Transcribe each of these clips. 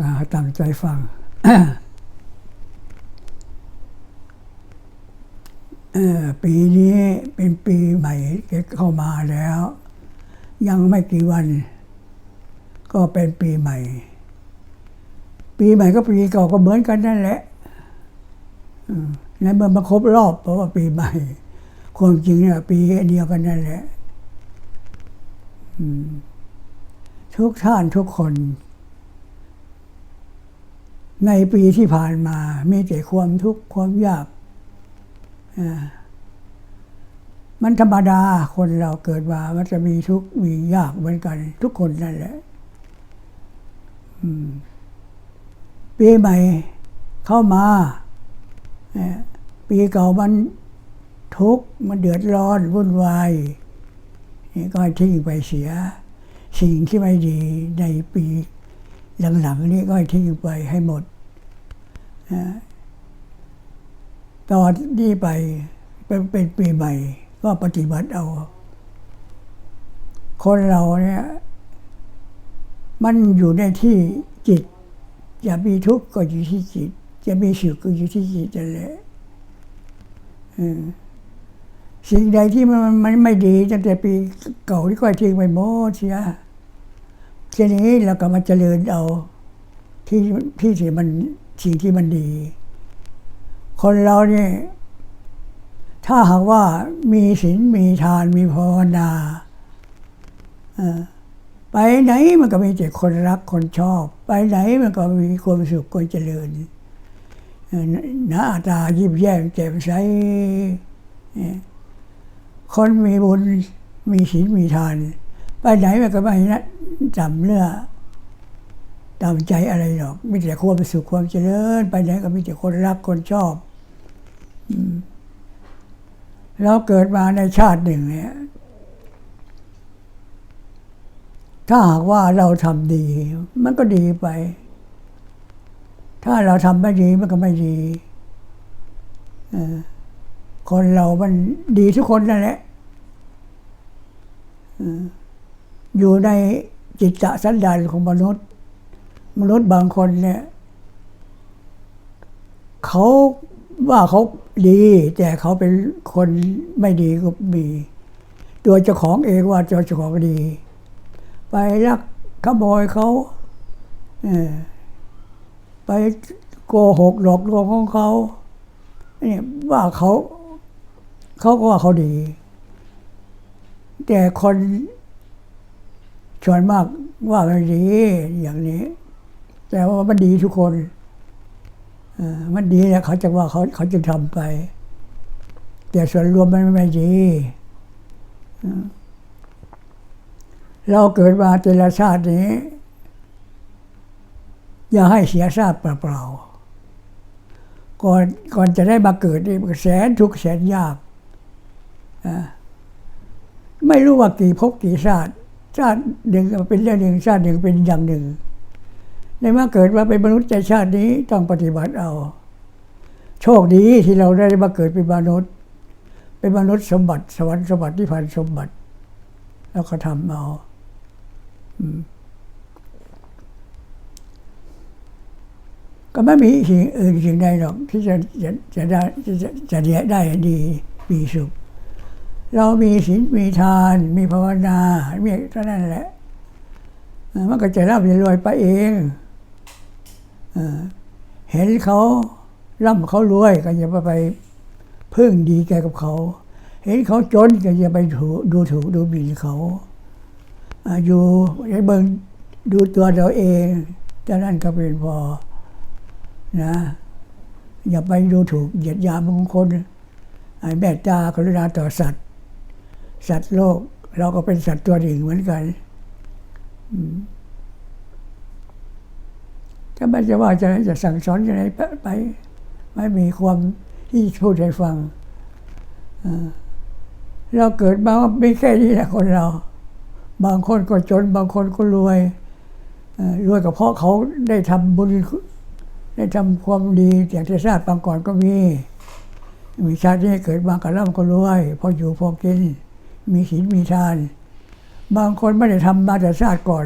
อ่าตั้งใจฟัง ปีนี้เป็นปีใหม่เข้ามาแล้ว ยังไม่กี่วัน ก็เป็นปีใหม่ ปีใหม่ก็ปีเก่าก็เหมือนกันนั่นแหละในเมื่อมาครบรอบเพราะว่าปีใหม่ ความจริงเนี่ยปีเดียวกันนั่นแหละทุกท่านทุกคน ในปีที่ผ่านมามีแต่ความทุกข์ความยากมันธรรมดาคนเราเกิดมามันจะมีทุกข์มียากเหมือนกัน ทุกคนนั่นแหละปีใหม่เข้ามาปีเก่ามันทุกข์มันเดือดร้อนวุ่นวายนี่ก็ให้ทิ้งไปเสีย สิ่งที่ไม่ดีในปีหลังๆนี้ก็ให้ทิ้งไปให้หมด ตอนนี้ไปเป็นเป็นปีใหม่ ก็ปฏิบัติเอา คนเราเนี่ย มันอยู่ในที่จิตอย่ามีทุกข์ก็อยู่ที่จิต จะมีสุขก็อยู่ที่จิตนั่นแหละสิ่งใดที่มันมันไม่ดีตั้งแต่ปีเก่าที่ก็ทิ้งไปหมดเสียทีนี้เราก็มาเจริญเอา ที่ที่ที่มัน สิ่งที่มันดี คนเราเนี่ย ถ้าหากว่ามีศีลมีทานมีภาวนาไปไหนมันก็มีแต่คนรักคนชอบ ไปไหนมันก็มีความสุขความเจริญหน้าตายิ้มแย้มแจ่มใสคนมีบุญมีศีลมีทาน ไปไหนมันก็ไม่นะจำเนื้อ ตามใจอะไรหรอกมีแต่ความสุขความเจริญ ไปไหนก็มีแต่คนรักคนชอบเราเกิดมาในชาติหนึ่งเนี่ย ถ้าหากว่าเราทำดี มันก็ดีไป ถ้าเราทำไม่ดีมันก็ไม่ดีคนเรามันดีทุกคนนั่นแหละอยู่ในจิตจะสันดานของมนุษย์ มนุษย์บางคนเนี่ยเขาว่าเขาดี แต่เขาเป็นคนไม่ดีก็มีตัวเจ้าของเองว่าเจ้าของดี ไปลักขโมยเขาเออไปโกหกหลอกลวงของเขาเนี่ยว่าเขาเขาก็ว่าเขาดี แต่คนชวนมากว่าไม่ดีอย่างนี้ แต่ว่ามันดีทุกคนมันดีเนี่ยเขาจะว่าเขาเขาจะทำไป แต่ส่วนรวมมันไม่ดีเราเกิดมาแต่ละชาตินี้ อย่าให้เสียชาติเปล่าๆก่อนก่อนจะได้มาเกิดนี่แสนทุกแสนยากอะไม่รู้ว่ากี่ภพกี่ชาติ ชาติหนึ่งเป็นเรื่องหนึ่งชาติหนึ่งเป็นอย่างหนึ่ง ในเมื่อเกิดมาเป็นมนุษย์ในชาตินี้ต้องปฏิบัติเอา โชคดีที่เราได้มาเกิดเป็นมนุษย์ เป็นมนุษย์สมบัติ สวรรค์สมบัติที่พันสมบัติ แล้วก็ทำเอาก็ไม่มีสิ่งอื่นสิ่งใดหรอกที่จะจะจะได้จะจะจะได้ดีมีสุข เรามีศีลมีทาน มีภาวนามีเท่านั้นแหละเออมันก็จะร่ำรวยไปเอง เห็นเขาร่ำเขารวยก็อย่าไปพึ่งดีแกกับเขา เห็นเขาจนก็อย่าไปถูดูถูกดูหมิ่นเขาอ่อยู่ให้เบิงดูตัวเราเองเท่านั้นก็เป็นพอนะ อย่าไปดูถูกเหยียดหยามของคนไอ้แม่ตากรุณาต่อสัตว์ สัตว์โลก เราก็เป็นสัตว์ตัวหนึ่งเหมือนกัน อืม ถ้าไม่จะว่าจะจะสั่งสอนจะไหนไปไป ไม่มีความที่พูดให้ฟังเราเกิดมาไม่แค่นี้แหละคนเรา บางคนก็จน บางคนก็รวยรวยก็เพราะเขาได้ทำบุญได้ทำความดีอย่างที่ชาติปางก่อนก็มี มีชาตินี้เกิดมากับร่ำก็รวยพออยู่พอกิน มีศีลมีทาน บางคนไม่ได้ทำมาแต่ชาติก่อน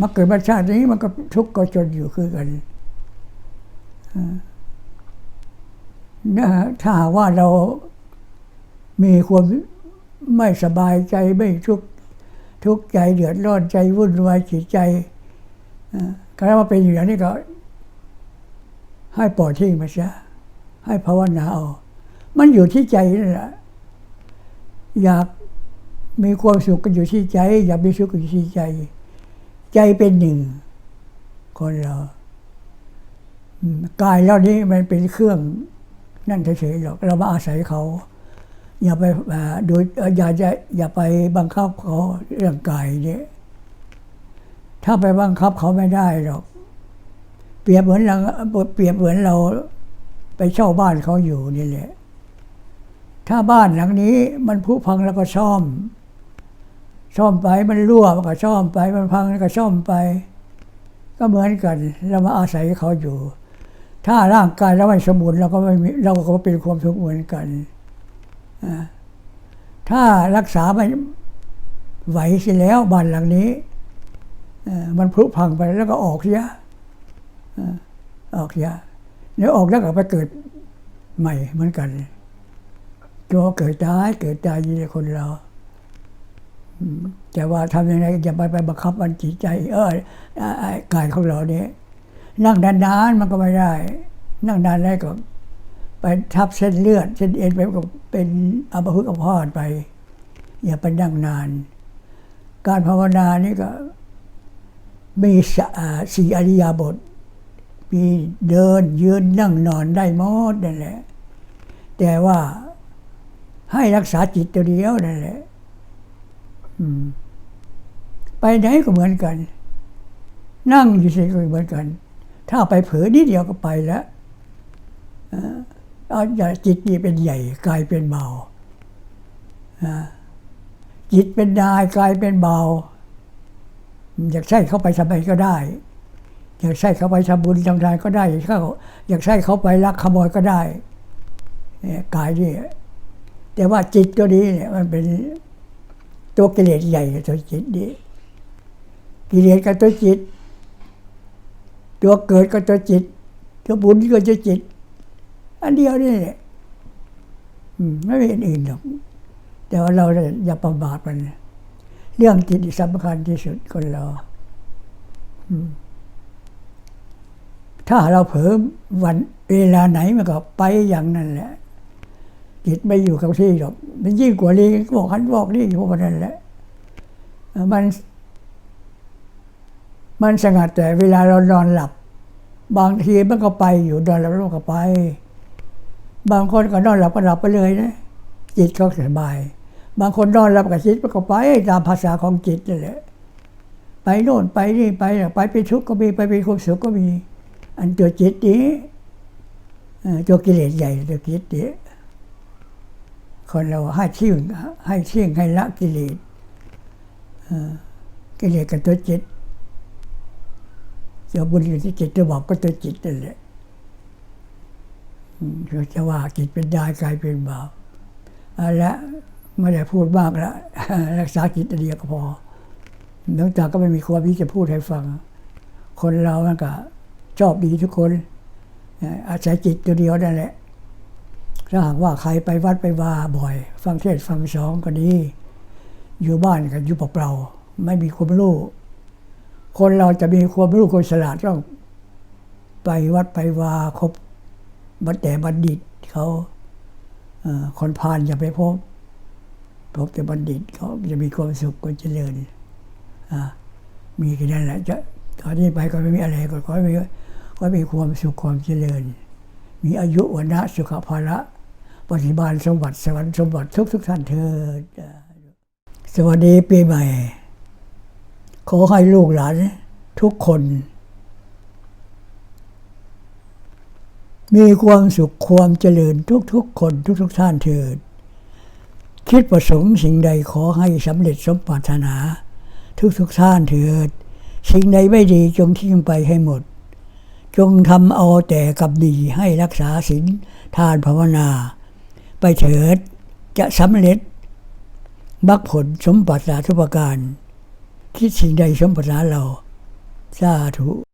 มาเกิดมาชาตินี้มันก็ทุกข์ก็จนอยู่คือกันอ่านะถ้าว่าเรามีความไม่สบายใจไม่ทุกข์ทุกข์ใจเดือดร้อนใจวุ่นวายจิตใจอ่าก็แล้วมาเป็นอยู่อย่างนี้ก็ ให้ปล่อยทิ้งไปซะให้ภาวนาเอา มันอยู่ที่ใจนั่นแหละอยากมีความสุขก็อยู่ที่ใจ อยากมีสุขก็อยู่ที่ใจ ใจเป็นหนึ่ง คนเรากายเรานี้มันเป็นเครื่องนั่นเฉยๆหรอกเรามาอาศัยเขา อย่าไปาโดยเอ่ออย่าจะอย่าไปบังคับเขาเรื่องกายเนี่ยถ้าไปบังคับเขาไม่ได้หรอก เปรียบเหมือนเราเปรียบเหมือนเราไปเช่าบ้านเขาอยู่นี่แหละถ้าบ้านหลังนี้มันผุพังแล้วก็ซ่อม ซ่อมไปมันรั่วมันก็ซ่อมไปมันพังแล้วก็ซ่อมไป ก็เหมือนกันเรามาอาศัยเขาอยู่ ถ้าร่างกายเราไม่สมบูรณ์เราก็ไม่มีเราก็เป็นความทุกข์เหมือนกันถ้ารักษาไม่ไหวเสียแล้วบ้านหลังนี้มันผุพังไปแล้วก็ออกเสียอ่าออกเสียเดี๋ยวออกแล้วก็ไปเกิดใหม่เหมือนกันตัวเกิดตายเกิดตายยู่คนเรา แต่ว่าทำยังไงอย่าไปไปบังคับมันจิตใจ เออกายของเราเนี่ยนั่งนานๆมันก็ไม่ได้ นั่งนานได้ก็ ไปทับเส้นเลือด เส้นเอ็นไปก็เป็นอัมพฤกษ์อัมพาตไป อย่าไปนั่งนาน การภาวนานี่ก็มีสะอ่าสี่อริยบท มีเดินยืนนั่งนอนได้หมดนั่นแหละ แต่ว่าให้รักษาจิตตัวเดียวนั่นแหละ ไปไหนก็เหมือนกัน นั่งอยู่เฉยก็เหมือนกัน ถ้าไปเผลอนิดเดียวก็ไปแล้วเอ่อเอาอย่าจิตนี่เป็นใหญ่กายเป็นเบาจิตเป็นนายกายเป็นเบา อยากใช้เข้าไปทำไมก็ได้ อยากใช้เข้าไปทำบุญทำทานก็ได้ อยากเข้าอยากใช้เข้าไปลักขโมยก็ได้เนี่ยกายนี่แต่ว่าจิตตัวนี้เนี่ยมันเป็น ตัวกิเลสใหญ่กับตัวจิตนี่กิเลสกับตัวจิต ตัวเกิดกับตัวจิต ตัวบุญกับตัวจิต อันเดียวนี่แหละอืมไม่เป็นอื่นหรอก แต่ว่าเราอย่าประมาทมันเรื่องจิตสำคัญที่สุดคนเราถ้าเราเผลอวันเวลาไหนมันก็ไปอย่างนั้นแหละ จิตไม่อยู่กับที่หรอกมันยิ่งกว่าลิงบอกหันบอกนี่พวกมันนั่นแหละมัน มันสงัดแต่เวลาเรานอนหลับ บางทีมันก็ไปอยู่นอนหลับแล้วมันก็ไป บางคนก็นอนหลับก็หลับไปเลยนะจิตก็สบาย บางคนนอนหลับกับจิตมันก็ไปตามภาษาของจิตนั่นแหละไปโน่นไปนี่ไปไปเป็นทุกข์ก็มีไปเป็นความสุขก็มี อันตัวจิตนี้ตัวกิเลสใหญ่ตัวจิตนี้ คนเราให้ทิ้งให้ทิ้งให้ละกิเลสกิเลสกับตัวจิตตัวบุญอยู่ที่จิตตัวบาปก็ตัวจิตนั่นแหละเราจะว่าจิตเป็นได้กายเป็นบาปอาละไม่ได้พูดมากแล้วรักษาจิตเดียวก็พอหลังจากก็ไม่มีความที่จะพูดให้ฟัง คนเรามันก็ชอบดีทุกคนเอ่ออาศัยจิตตัวเดียวนั่นแหละ ถ้าหากว่าใครไปวัดไปวาบ่อย ฟังเทศฟังสองก็ดี อยู่บ้านกันอยู่เปล่าๆไม่มีความรู้ คนเราจะมีความรู้คนฉลาดต้องไปวัดไปวาคบบัดแต่บัณฑิตเขาคนพาลอย่าไปพบ พบแต่บัณฑิตเขาจะมีความสุขความเจริญมีแค่นั้นแหละจะตอนนี้ไปก็ไม่มีอะไรก็ขอให้มีขอให้มีความสุขความเจริญ มีอายุวันนะสุขภาระ ปฏิบาลสมบัติสวรรค์สมบัติทุกทุกท่านเถิดสวัสดีปีใหม่ ขอให้ลูกหลานทุกคน มีความสุขความเจริญทุกๆคนทุกๆท่านเถิด คิดประสงค์สิ่งใดขอให้สำเร็จสมปรารถนา ทุกๆท่านเถิด สิ่งใดไม่ดีจงทิ้งไปให้หมด จงทำเอาแต่กับดีให้รักษาศีลทานภาวนา ไปเถิดจะสำเร็จมรรคผลสมปรารถนาทุกประการ คิดสิ่งใดสมปรารถนาเรา สาธุ